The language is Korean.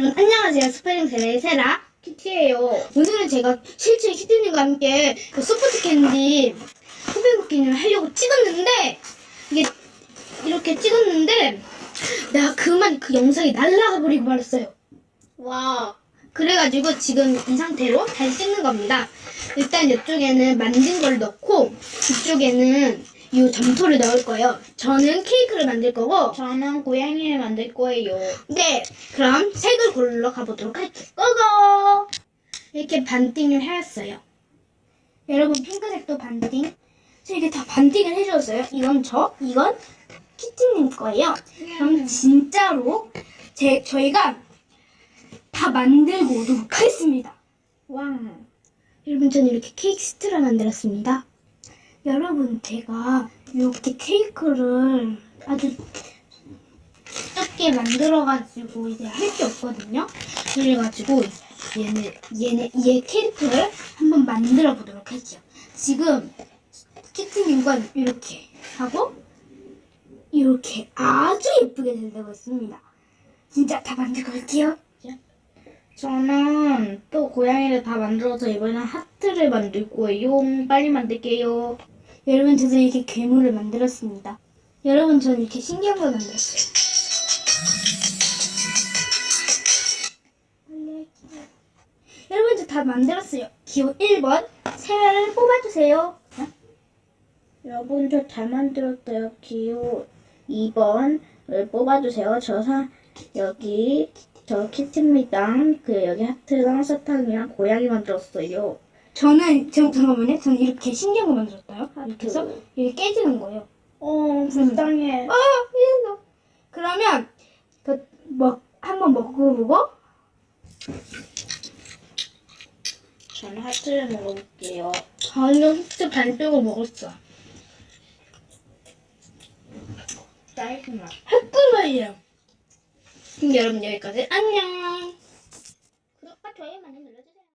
여러분 안녕하세요. 스페링 세라의 세라 키티예요. 오늘은 제가 실제 키티님과 함께 그 소프트 캔디 후배 쿠키를 하려고 찍었는데 이게 이렇게 찍었는데 내가 그만 그 영상이 날라가 버리고 말았어요. 와. 그래가지고 지금 이 상태로 다시 찍는 겁니다. 일단 이쪽에는 만든 걸 넣고 이쪽에는 이 점토를 넣을 거예요. 저는 케이크를 만들 거고 저는 고양이를 만들 거예요. 네, 그럼 색을 골라 가보도록 할게요. 고고! 이렇게 반띵을 해왔어요. 여러분, 핑크색도 반띵. 저 이게 다 반띵을 해줬어요. 이건 저, 이건 키티님 거예요. 그럼 진짜로 제, 저희가 다 만들고 오도록 하겠습니다. 왕. 여러분, 저는 이렇게 케이크 스트를 만들었습니다. 여러분, 제가 이렇게 케이크를 아주 작게 만들어가지고 이제 할 게 없거든요. 그래가지고 얘는 얘네 얘 캐릭터를 한번 만들어 보도록 하죠. 지금 키트님과 이렇게 하고 이렇게 아주 예쁘게 된다고 했습니다. 진짜 다 만들고 올게요. 저는 또 고양이를 다 만들어서 이번엔 하트를 만들 거예요. 빨리 만들게요. 여러분 저도 이렇게 괴물을 만들었습니다. 여러분 저는 이렇게 신기한 걸 만들었어요. 여러분 저 다 만들었어요. 기호 1번 세라를 뽑아주세요. 여러분 저 잘 만들었어요. 기호 2번을 뽑아주세요. 저 사, 여기 저 키트입니다. 그 여기 하트랑 사탕이랑 고양이 만들었어요. 저는 저 잠깐만요. 저는 이렇게 신기한 거 만들었어요. 이렇게 해서 하트. 이게 깨지는 거예요. 어 불쌍해. 아, 이거. 그러면 그뭐 한번 먹어보고 저는 하트를 먹어볼게요. 아니요, 진짜 반쪽을 먹었어. 딸기맛. 했구나요. 그럼 여러분 여기까지 안녕. 구독과 좋아요 많이 눌러주세요.